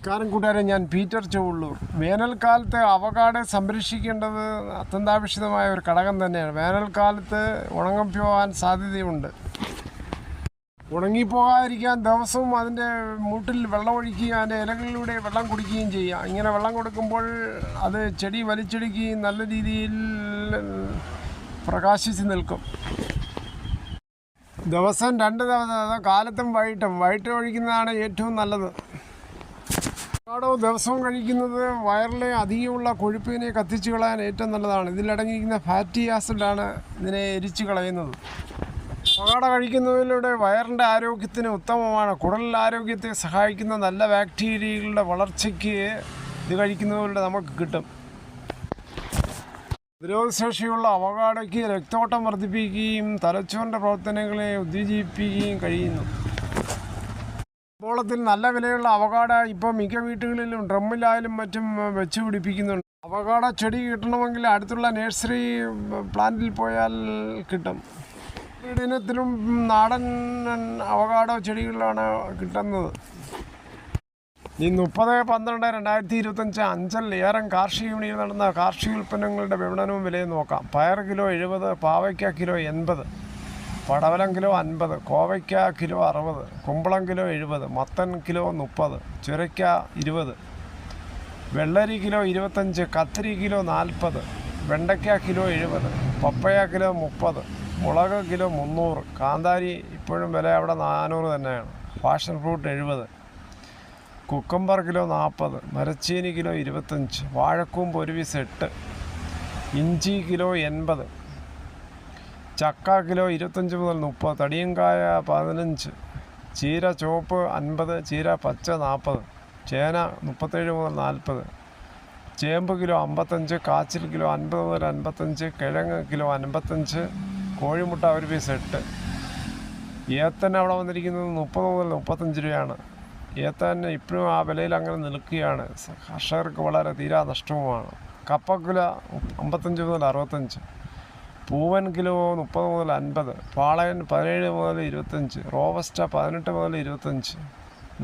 നമസ്കാരം കൂട്ടുകാരെ ഞാൻ പീറ്റർ ചുവള്ളൂർ വേനൽക്കാലത്ത് അവകാട് സംരക്ഷിക്കേണ്ടത് അത്യന്താപേക്ഷിതമായ ഒരു ഘടകം തന്നെയാണ്. വേനൽക്കാലത്ത് ഉണങ്ങിപ്പോകാൻ സാധ്യതയുണ്ട്. ഉണങ്ങിപ്പോകാതിരിക്കാൻ ദിവസവും അതിന്റെ മൂട്ടിൽ വെള്ളം ഒഴിക്കുകയും അതിന്റെ ഇലകളിലൂടെ വെള്ളം കുടിക്കുകയും ചെയ്യുക. ഇങ്ങനെ വെള്ളം കൊടുക്കുമ്പോൾ അത് ചെടി വലിച്ചെടുക്കുകയും നല്ല രീതിയിൽ പ്രകാശിച്ച് നിൽക്കും. ദിവസം രണ്ട് ദിവസം കാലത്തും വൈകിട്ടും. വൈകിട്ട് ഒഴിക്കുന്നതാണ് ഏറ്റവും നല്ലത്. ആടോ ദിവസവും കഴിക്കുന്നത് വയറിലെ അധികമുള്ള കൊഴുപ്പിനെ കത്തിച്ചു കളയാൻ ഏറ്റവും നല്ലതാണ്. ഇതിലടങ്ങിയിരിക്കുന്ന ഫാറ്റി ആസിഡാണ് ഇതിനെ എരിച്ചു കളയുന്നത്. പകാട കഴിക്കുന്നതിലൂടെ വയറിന്റെ ആരോഗ്യത്തിന് ഉത്തമമാണ്. കുടലിൽ ആരോഗ്യത്തെ സഹായിക്കുന്ന നല്ല ബാക്ടീരിയകളുടെ വളർച്ചയ്ക്ക് ഇത് കഴിക്കുന്നതിലൂടെ നമുക്ക് കിട്ടും. പ്രതിരോധശേഷിയുള്ള അവകാടയ്ക്ക് രക്തോട്ടം വർദ്ധിപ്പിക്കുകയും തലച്ചോറിന്റെ പ്രവർത്തനങ്ങളെ ഉത്തേജിപ്പിക്കുകയും കഴിയുന്നു. കമ്പോളത്തിൽ നല്ല വിലയുള്ള അവകാട ഇപ്പോൾ മിക്ക വീട്ടുകളിലും ഡ്രമ്മിലായാലും മറ്റും വെച്ച് പിടിപ്പിക്കുന്നുണ്ട്. അവകാട ചെടി കിട്ടണമെങ്കിൽ അടുത്തുള്ള നഴ്സറി പ്ലാന്റിൽ പോയാൽ കിട്ടും. വീടിനത്തിലും നാടൻ അവകാടോ ചെടികളാണ് കിട്ടുന്നത്. ഈ മുപ്പത് പന്ത്രണ്ട് രണ്ടായിരത്തി ഇരുപത്തഞ്ച് അഞ്ചൽ കാർഷിക വിപണിയിൽ നടന്ന കാർഷിക ഉൽപ്പന്നങ്ങളുടെ വിപണനവും വിലയും നോക്കാം. പയർ കിലോ എഴുപത് പാവയ്ക്ക കിലോ എൺപത്. പടവലം കിലോ അൻപത് കോവയ്ക്ക കിലോ അറുപത് കുമ്പളം കിലോ എഴുപത് മത്തൻ കിലോ മുപ്പത് ചുരയ്ക്ക ഇരുപത് വെള്ളരി കിലോ ഇരുപത്തഞ്ച് കത്തിരി കിലോ നാൽപ്പത് വെണ്ടയ്ക്ക കിലോ എഴുപത് പപ്പയ കിലോ മുപ്പത് മുളക് കിലോ മുന്നൂറ് കാന്താരി ഇപ്പോഴും വില അവിടെ നാനൂറ് തന്നെയാണ്. പാഷൻ ഫ്രൂട്ട് എഴുപത് കുക്കമ്പർ കിലോ നാൽപ്പത് മരച്ചീനി കിലോ ഇരുപത്തഞ്ച് വാഴക്കൂമ്പ് ഒരു പീസ് എട്ട് ഇഞ്ചി കിലോ എൺപത് ചക്ക കിലോ ഇരുപത്തഞ്ച് മുതൽ മുപ്പത് തടിയങ്കായ പതിനഞ്ച് ചീര ചുവപ്പ് അൻപത് ചീര പച്ച നാൽപ്പത് ചേന മുപ്പത്തേഴ് മുതൽ നാൽപ്പത് ചേമ്പ് കിലോ അമ്പത്തഞ്ച് കാച്ചിൽ കിലോ അൻപത് മുതൽ അൻപത്തഞ്ച് കിഴങ്ങ് കിലോ അൻപത്തഞ്ച് കോഴിമുട്ട ഒരു പീസ് എട്ട്. ഏത്തൻ അവിടെ വന്നിരിക്കുന്നത് മുപ്പത് മുതൽ മുപ്പത്തഞ്ച് രൂപയാണ്. ഏത്തൻ ഇപ്പോഴും ആ വിലയിൽ അങ്ങനെ നിൽക്കുകയാണ്. കർഷകർക്ക് വളരെ തീരാ നഷ്ടവുമാണ്. കപ്പക്കുല കിലോ അമ്പത്തഞ്ച് മുതൽ അറുപത്തഞ്ച്. പൂവൻ കിലോ മുപ്പത് മുതൽ അൻപത് പാളയൻ പതിനേഴ് മുതൽ ഇരുപത്തഞ്ച് റോബസ്റ്റ പതിനെട്ട് മുതൽ ഇരുപത്തഞ്ച്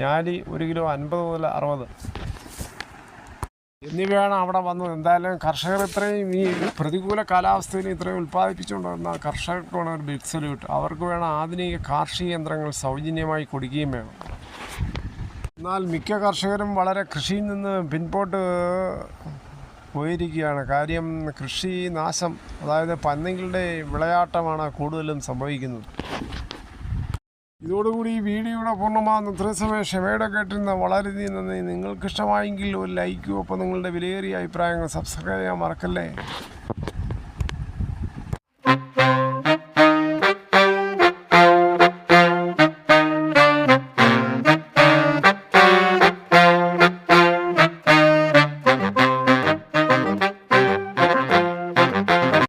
ഞാലി ഒരു കിലോ അൻപത് മുതൽ അറുപത്. എന്നിവയാണ് അവിടെ വന്നത്. എന്തായാലും കർഷകർ ഇത്രയും ഈ പ്രതികൂല കാലാവസ്ഥയിൽ ഇത്രയും ഉൽപ്പാദിപ്പിച്ചുകൊണ്ടിരുന്ന കർഷകർക്ക് വേണം ഒരു ബിഗ് സല്യൂട്ട് അവർക്ക് വേണം ആധുനിക കാർഷിക യന്ത്രങ്ങൾ സൗജന്യമായി കൊടുക്കുകയും വേണം. എന്നാൽ മിക്ക കർഷകരും വളരെ കൃഷിയിൽ നിന്ന് പിൻപോട്ട് പോയിരിക്കുകയാണ്. കാര്യം കൃഷി നാശം അതായത് പന്നികളുടെ വിളയാട്ടമാണ് കൂടുതലും സംഭവിക്കുന്നത്. ഇതോടുകൂടി ഈ വീഡിയോയുടെ പൂർണമാകുന്ന ഇത്രയും സമയം ക്ഷമയുടെ കേട്ടിരുന്ന വളരെയധികം നന്ദി. നിങ്ങൾക്കിഷ്ടമായെങ്കിൽ ഒരു ലൈക്കും ഒപ്പം നിങ്ങളുടെ വിലയേറിയ അഭിപ്രായങ്ങൾ സബ്സ്ക്രൈബ് ചെയ്യാൻ മറക്കല്ലേ?